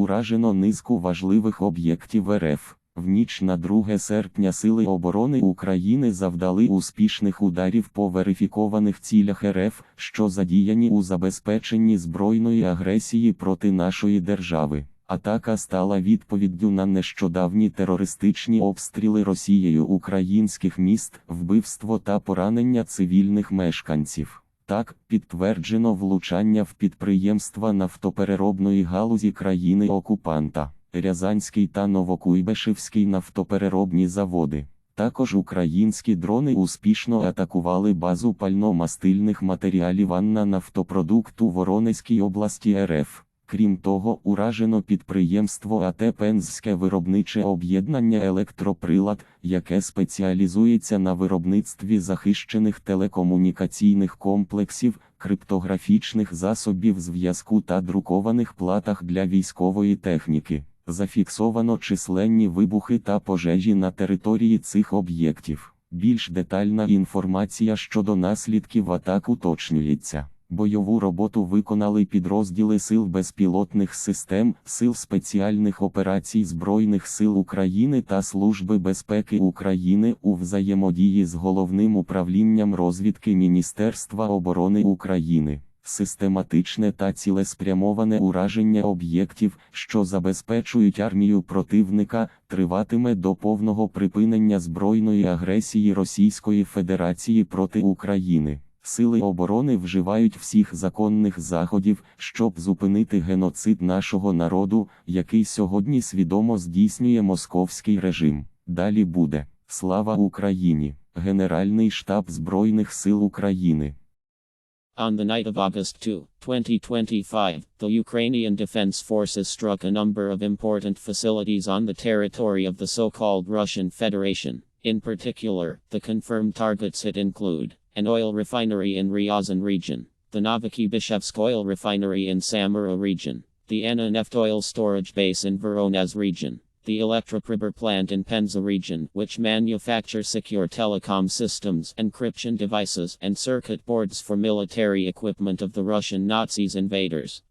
Уражено низку важливих об'єктів РФ. В ніч на 2 серпня Сили оборони України завдали успішних ударів по верифікованих цілях РФ, що задіяні у забезпеченні збройної агресії проти нашої держави. Атака стала відповіддю на нещодавні терористичні обстріли Росією українських міст, вбивство та поранення цивільних мешканців. Так, підтверджено влучання в підприємства нафтопереробної галузі країни-окупанта, Рязанський та Новокуйбешевський нафтопереробні заводи. Також українські дрони успішно атакували базу пально-мастильних матеріалів Анна нафтопродукту Воронезькій області РФ. Крім того, уражено підприємство АТ Пензське виробниче об'єднання електроприлад, яке спеціалізується на виробництві захищених телекомунікаційних комплексів, криптографічних засобів зв'язку та друкованих платах для військової техніки. Зафіксовано численні вибухи та пожежі на території цих об'єктів. Більш детальна інформація щодо наслідків атак уточнюється. Бойову роботу виконали підрозділи Сил безпілотних систем, Сил спеціальних операцій Збройних сил України та Служби безпеки України у взаємодії з Головним управлінням розвідки Міністерства оборони України. Систематичне та цілеспрямоване ураження об'єктів, що забезпечують армію противника, триватиме до повного припинення збройної агресії Російської Федерації проти України. Сили оборони вживають всіх законних заходів, щоб зупинити геноцид нашого народу, який сьогодні свідомо здійснює московський режим. Далі буде слава Україні, Генеральний штаб Збройних сил України. On the night of August 2, 2025, the Ukrainian Defense Forces struck a number of important facilities on the territory of the so called Russian Federation. In particular, the confirmed targets hit include an oil refinery in Ryazan region, the Novokibishevsk oil refinery in Samara region, the Anna Neft oil storage base in Voronezh region, the Elektropriber plant in Penza region, which manufacture secure telecom systems, encryption devices, and circuit boards for military equipment of the Russian Nazis invaders.